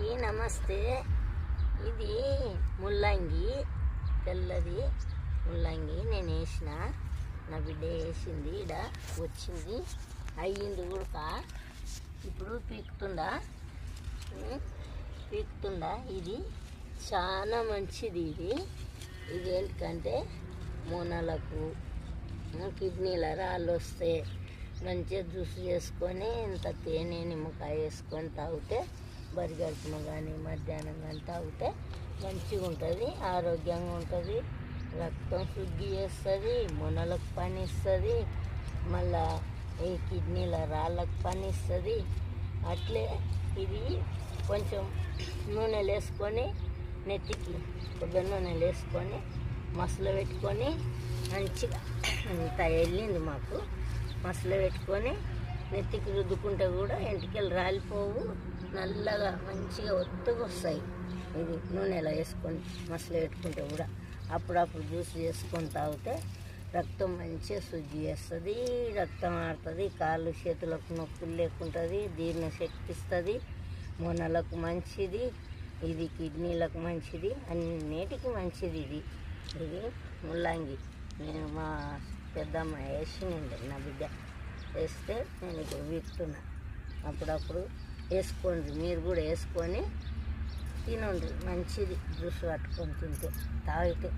అందరికీ నమస్తే. ఇది ముల్లంగి తెల్లది ముల్లంగి. నేను వేసిన నా బిడ్డ వేసింది. ఇడ వచ్చింది. అయ్యింది ఉడక. ఇప్పుడు పీకుతుందా? ఉం? పీకుతుందా? ఇది చాలా మంచిది ఇది. ఇది ఏంటంటే మూనలకు కిడ్నీల రాళ్ళు వస్తే మంచిగా జ్యూస్ చేసుకొని ఇంత తేనె నిమ్మకాయ వేసుకొని తాగితే బరిగడుపున కానీ మధ్యాహ్నం కానీ తాగితే మంచిగా ఉంటుంది ఆరోగ్యంగా ఉంటుంది. రక్తం శుద్ధి చేస్తుంది మొనలకు పని ఇస్తుంది మళ్ళా ఈ కిడ్నీల రాళ్ళకు పని ఇస్తుంది. అట్లే ఇది కొంచెం నూనెలు వేసుకొని నెత్తికి కొబ్బరి నూనెలు వేసుకొని మసలు పెట్టుకొని మంచిగా అంత వెళ్ళింది మాకు. మసలు పెట్టుకొని నెత్తికి రుద్దుకుంటే కూడా ఎంటికలు రాలిపోవు. నల్లగా మంచిగా ఒత్తుగా వస్తాయి. ఇది నూనెలో వేసుకొని మసలు పెట్టుకుంటే కూడా. అప్పుడప్పుడు జ్యూస్ చేసుకొని తాగితే రక్తం మంచిగా శుద్ధి చేస్తుంది రక్తం ఆడుతుంది కాళ్ళు చేతులకు నొప్పులు లేకుంటుంది జీర్ణ శక్తి ఇస్తుంది. మొనలకు మంచిది ఇది కిడ్నీలకు మంచిది అన్నిటికీ మంచిది ఇది. ఇది ముల్లంగి. నేను మా పెద్దమ్మ వేసినండి నా బిడ్డ. వేస్తే నేను ఇప్పుడు విప్తున్నా అప్పుడప్పుడు వేసుకోండి. మీరు కూడా వేసుకొని తినండి. మంచిది. జ్యూస్ పట్టుకొని తింటే. తాగితే.